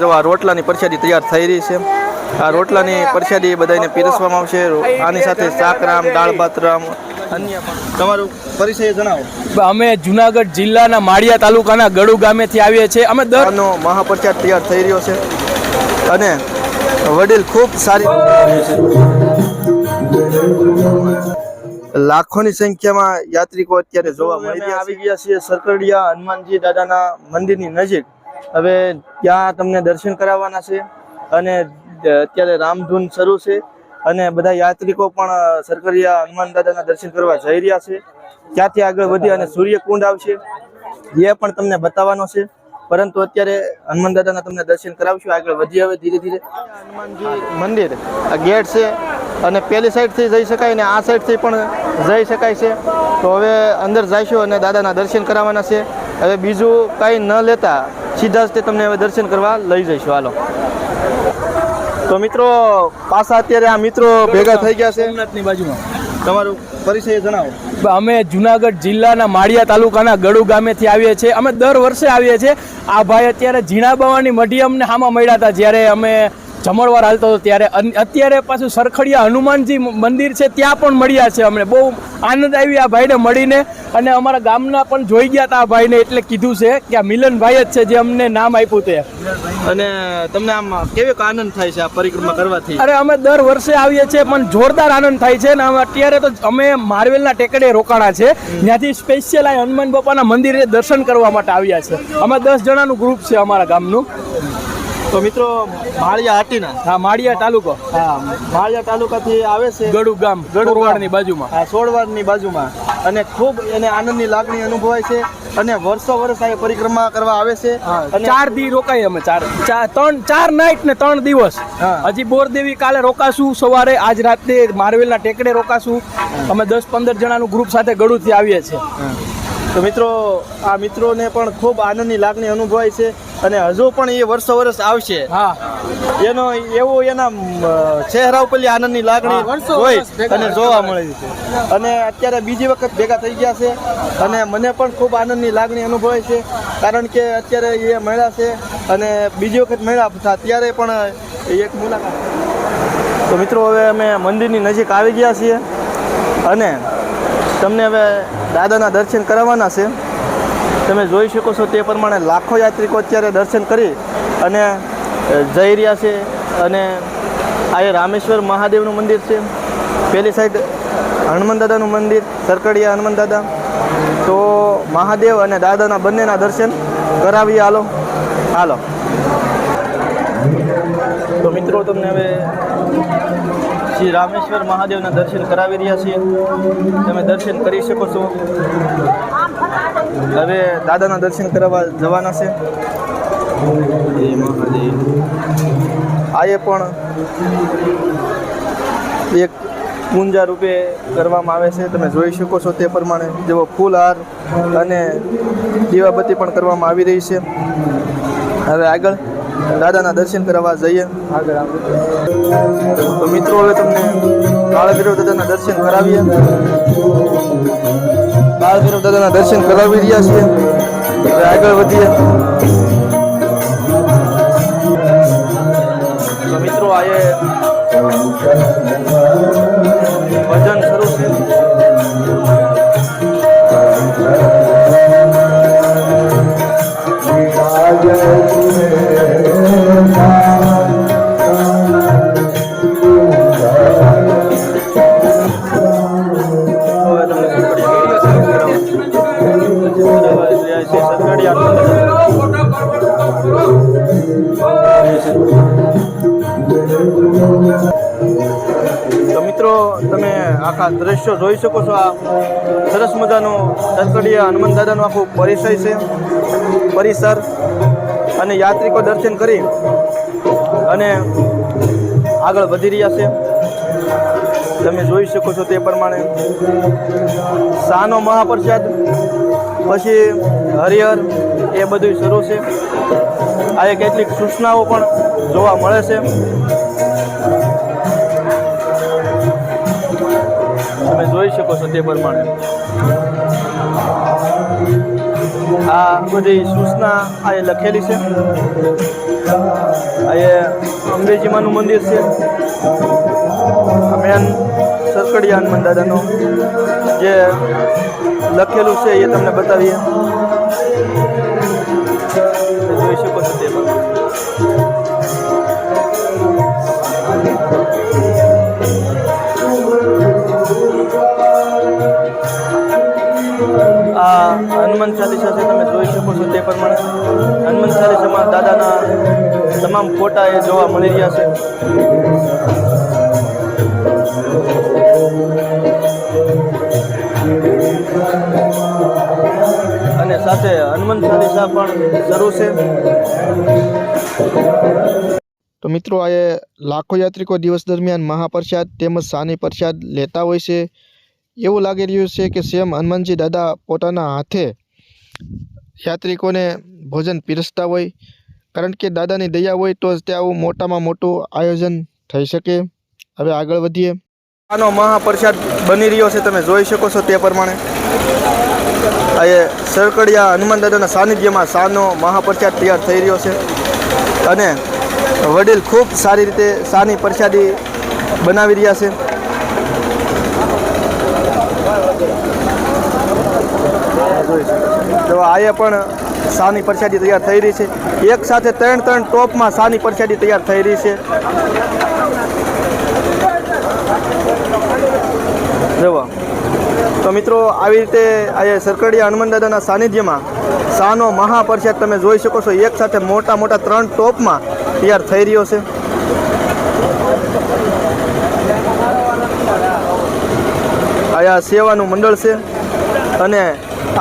જો આ રોટલાની પ્રસાદી તૈયાર થઈ રહી છે. આ રોટલાની પ્રસાદી બધાને પીરસવામાં આવશે. આની સાથે શાકરામ દાળ ભાતરામ અન્ય પણ. તમારું પરિચય જણાવો. અમે જુનાગઢ જિલ્લાના માળિયા તાલુકાના ગડુ ગામેથી આવીએ છીએ. અમે દરનો મહાપ્રસાદ તૈયાર થઈ રહ્યો છે. અને વડીલ ખૂબ સારી લાખોની સંખ્યામાં યાત્રિકો અત્યારે જોવા મળી રહ્યા આવી ગયા છીએ સરકડિયા હનુમાનજી દાદાના મંદિરની નજીક. હવે ત્યાં તમને દર્શન કરાવવાના છે અને અત્યારે રામધૂન શરૂ છે અને બધા યાત્રિકો પણ સરકરિયા હનુમાન દાદાના દર્શન કરવા જઈ રહ્યા છે. ત્યાંથી આગળ વધી અને સૂર્યકુંડ આવશે. એ પણ તમને બતાવવાનો છે. પરંતુ અત્યારે હનુમાન દાદાના તમને દર્શન કરાવશું. આગળ વધી હવે ધીરે ધીરે. હનુમાનજી મંદિર, આ ગેટ છે અને પેલી સાઈડથી જઈ શકાય અને આ સાઈડથી પણ જઈ શકાય છે. તો હવે અંદર જઈશું અને દાદાના દર્શન કરાવવાના છે. હવે બીજું કાંઈ ન લેતા સીધા જ તે તમને હવે દર્શન કરવા લઈ જઈશું. હાલો. તો મિત્રો પાછા અત્યારે આ મિત્રો ભેગા થઈ ગયા છે. સોમનાથની બાજુમાં. તમારું પરિચય જણાવો. અમે જુનાગઢ જિલ્લાના માળિયા તાલુકાના ગડુ ગામેથી આવીએ છીએ. અમે દર વર્ષે આવીએ છીએ. આ ભાઈ અત્યારે ઝીણાબાવાની મઢી અમને હામાં મળ્યા હતા. જ્યારે અમે જમણવાર હાલતો હતો ત્યારે. અત્યારે પાછું સરખડિયા હનુમાનજી મંદિર છે ત્યાં પણ મળ્યા છે અમને. બહુ આનંદ આવી આ ભાઈને મળીને. અને અમારા ગામના પણ જોઈ ગયા હતા આ ભાઈને એટલે કીધું છે કે આ મિલનભાઈ જ છે જે અમને નામ આપ્યું તે. અને તમને આમ કેવો આનંદ થાય છે આ પરિક્રમા કરવાથી? અરે અમે દર વર્ષે આવીએ છીએ પણ જોરદાર આનંદ થાય છે. ને અત્યારે તો અમે માર્વેલના ટેકડે રોકાણા છે. ત્યાંથી સ્પેશિયલ આ હનુમાન બાપાના મંદિરે દર્શન કરવા માટે આવ્યા છે. અમે દસ જણાનું ગ્રુપ છે અમારા ગામનું. તો મિત્રો માળિયા હાટીના. હા માળિયા તાલુકો. હા માળિયા તાલુકાથી આવે છે ગડુ ગામ ગડુ બાજુમાં. આ સોળવારની બાજુમાં. અને ખૂબ એને આનંદની લાગણી અનુભવાય છે અને વર્ષો વર્ષ આ પરિક્રમા કરવા આવે છે. ચાર દી રોકાય અમે ચાર. ત્રણ ચાર નાઇટ ને ત્રણ દિવસ. હા. હજી બોરદેવી કાલે રોકાશું સવારે આજ રાતે માર્વેલના ટેકડે રોકાશું. અમે દસ પંદર જણાનું ગ્રુપ સાથે ગળુથી આવીએ છીએ. તો મિત્રો આ મિત્રોને પણ ખૂબ આનંદની લાગણી અનુભવાય છે અને હજુ પણ એ વર્ષો વર્ષ આવશે. હા. એનો એવો એના ચહેરા ઉપરની આનંદની લાગણી હોય અને જોવા મળે છે. અને અત્યારે બીજી વખત ભેગા થઈ ગયા છે અને મને પણ ખૂબ આનંદની લાગણી અનુભવાય છે કારણ કે અત્યારે એ મળ્યા છે અને બીજી વખત મળ્યા હતા ત્યારે પણ એક મુલાકાત. તો મિત્રો હવે અમે મંદિરની નજીક આવી ગયા છીએ અને તમને હવે દાદાના દર્શન કરાવવાના છે. તમે જોઈ શકો છો તે પ્રમાણે લાખો યાત્રિકો અત્યારે દર્શન કરી અને જઈ રહ્યા છે અને આ એ રામેશ્વર મહાદેવનું મંદિર છે. પેલી સાઈડ હનુમાન દાદાનું મંદિર, સરકડીયા હનુમાન દાદા. તો મહાદેવ અને દાદાના બંનેના દર્શન કરાવીએ. હાલો. હાલો. તો મિત્રો તમને હવે શ્રી રામેશ્વર મહાદેવના દર્શન કરાવી રહ્યા છીએ. તમે દર્શન કરી શકો છો. હવે દાદાના દર્શન કરવા જવાના છે. જય મહાદેવ. આ એ પણ એક પૂંજા રૂપે કરવામાં આવે છે. તમે જોઈ શકો છો તે પ્રમાણે જેવો ફૂલહાર અને દીવાબત્તી પણ કરવામાં આવી રહી છે. હવે આગળ દાદાના દર્શન કરવા જઈએ. તો મિત્રો, હવે તમને કાળભૈરવ દાદાના દર્શન કરાવીએ. કાળભૈરવ દાદાના દર્શન કરાવી રહ્યા છીએ. આગળ વધીએ. મિત્રો, આ આખા દ્રશ્યો જોઈ શકો છો. આ સરસ મજાનું તરકડીયા હનુમાન દાદાનું આખું પરિસર છે. પરિસર અને યાત્રિકો દર્શન કરી અને આગળ વધી રહ્યા છે. તમે જોઈ શકો છો તે પ્રમાણે. શાહનો મહાપ્રસાદ, પછી હરિહર, એ બધું શરૂ છે. આ કેટલીક સૂચનાઓ પણ જોવા મળે છે. જોઈ શકો છો તે પ્રમાણે. આ બધી સૂચના આ લખેલી છે. અંબેજીમાનું મંદિર છે. આ મેન સરકડીયા હનુમાન દાદાનું જે લખેલું છે એ તમને બતાવીએ. હનુમાન સાથે તમે જોઈ શકો છો તે પ્રમાણે હનુમાન ચાલીસામાં દાદાના તમામ ફોટા એ જોવા મળી રહ્યા છે. અને સાથે હનુમાન ચાલીસા પણ શરૂ છે. તો મિત્રો, આ લાખો યાત્રિકો દિવસ દરમિયાન મહાપ્રસાદ તેમજ સાની પ્રસાદ લેતા હોય છે. એવું લાગી રહ્યું છે કે સેમ હનુમાનજી દાદા પોતાના હાથે યાત્રિકોને ભોજન પીરસતા હોય, કારણ કે દાદાની દયા હોય તો જ ત્યાં આવું મોટામાં મોટું આયોજન થઈ શકે. હવે આગળ વધીએ. આનો મહાપ્રસાદ બની રહ્યો છે, તમે જોઈ શકો છો તે પ્રમાણે. આ એ સરકડિયા હનુમાન દાદાના સાનિધ્યમાં શાનો મહાપ્રસાદ તૈયાર થઈ રહ્યો છે. અને વડીલ ખૂબ સારી રીતે શાની પ્રસાદી બનાવી રહ્યા છે. તો પણ શાની પરસાદી તૈયાર થઈ રહી છે. એક સાથે ત્રણ ત્રણ ટોપમાં શાની પરસાદી તૈયાર થઈ રહી છે. તો મિત્રો, આવી રીતે આ સરકડીયા હનુમાન દાદાના સાનિધ્યમાં શાનો મહાપ્રસાદ તમે જોઈ શકો છો. એક સાથે મોટા મોટા ત્રણ ટોપમાં તૈયાર થઈ રહ્યો છે. આયા સેવાનું મંડળ છે અને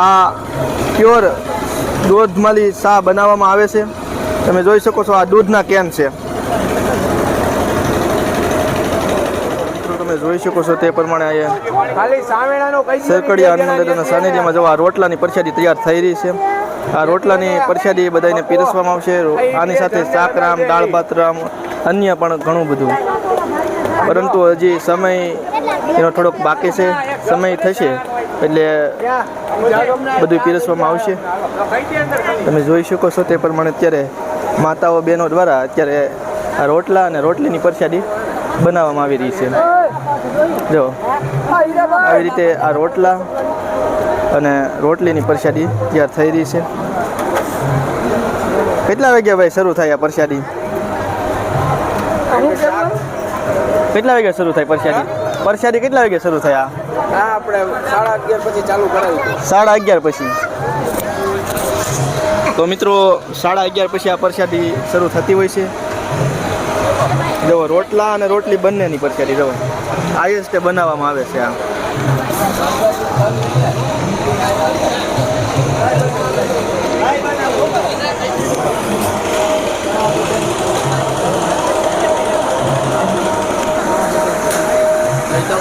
આ પ્યોર દૂધમાંથી ચા બનાવવામાં આવે છે. તમે જોઈ શકો છો આ દૂધના કેન છે. તમે જોઈ શકો છો તે પ્રમાણે અહીંયા દાદાના સાનિધ્યમાં જવા રોટલાની પરસાદી તૈયાર થઈ રહી છે. આ રોટલાની પ્રસાદી બધાને પીરસવામાં આવશે. આની સાથે શાકરામ દાળ ભાત રામ અન્ય પણ ઘણું બધું. પરંતુ હજી સમય એનો થોડોક બાકી છે. સમય થશે. એટલે બધું પીરસવામાં આવશે. તમે જોઈ શકો છો તે પ્રમાણે અત્યારે માતાઓ બહેનો દ્વારા અત્યારે આ રોટલા અને રોટલીની પરસાદી બનાવવામાં આવી રહી છે. જો, આવી રીતે આ રોટલા અને રોટલીની પરસાદી તૈયાર થઈ રહી છે. કેટલા વાગ્યા ભાઈ શરૂ થાય આ પરસાદી? કેટલા વાગ્યા શરૂ થાય પ્રસાદી? પ્રસાદી કેટલા વાગે શરૂ થયા? આ હા આપણે સાડા અગિયાર પછી ચાલુ કરાવી સાડા અગિયાર પછી. તો મિત્રો સાડા અગિયાર પછી આ પરસાદી શરૂ થતી હોય છે. જો રોટલા અને રોટલી બંનેની પરસાદી જો. આ રીતે બનાવવામાં આવે છે આ.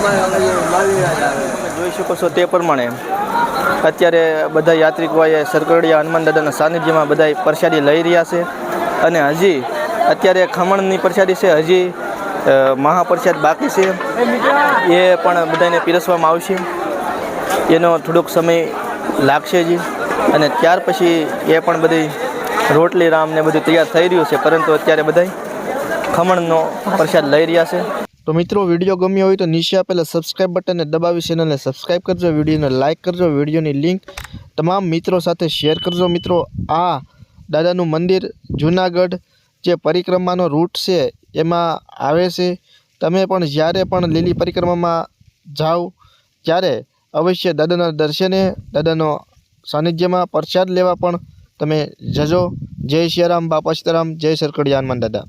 તમે જોઈ શકો છો તે પ્રમાણે અત્યારે બધા યાત્રિકો અહીંયા સરકડિયા હનુમાન દાદાના સાનિધ્યમાં બધા પ્રસાદી લઈ રહ્યા છે અને હજી અત્યારે ખમણની પ્રસાદી છે, હજી મહાપ્રસાદ બાકી છે. એ પણ બધાને પીરસવામાં આવશે. એનો થોડોક સમય લાગશે જી અને ત્યાર પછી એ પણ બધી રોટલી રામને બધું તૈયાર થઈ રહ્યું છે, પરંતુ અત્યારે બધા ખમણનો પ્રસાદ લઈ રહ્યા છે. તો મિત્રો, વીડિયો ગમ્યો હોય તો નીચે આપેલા સબસ્ક્રાઇબ બટનને દબાવી ચેનલને સબસ્ક્રાઇબ કરજો, વિડીયોને લાઇક કરજો, વિડીયોની લિંક તમામ મિત્રો સાથે શેર કરજો મિત્રો. આ દાદાનું મંદિર જૂનાગઢ જે પરિક્રમાનો રૂટ છે, એમાં આવે છે. તમે પણ જ્યારે પણ લીલી પરિક્રમામાં જાઓ, ત્યારે અવશ્ય દાદાના દર્શને, દાદાનો સાનિધ્યમાં પ્રસાદ લેવા પણ તમે જજો. જય સિયારામ બાપા સીતારામ, જય સરકડી હનુમાન દાદા.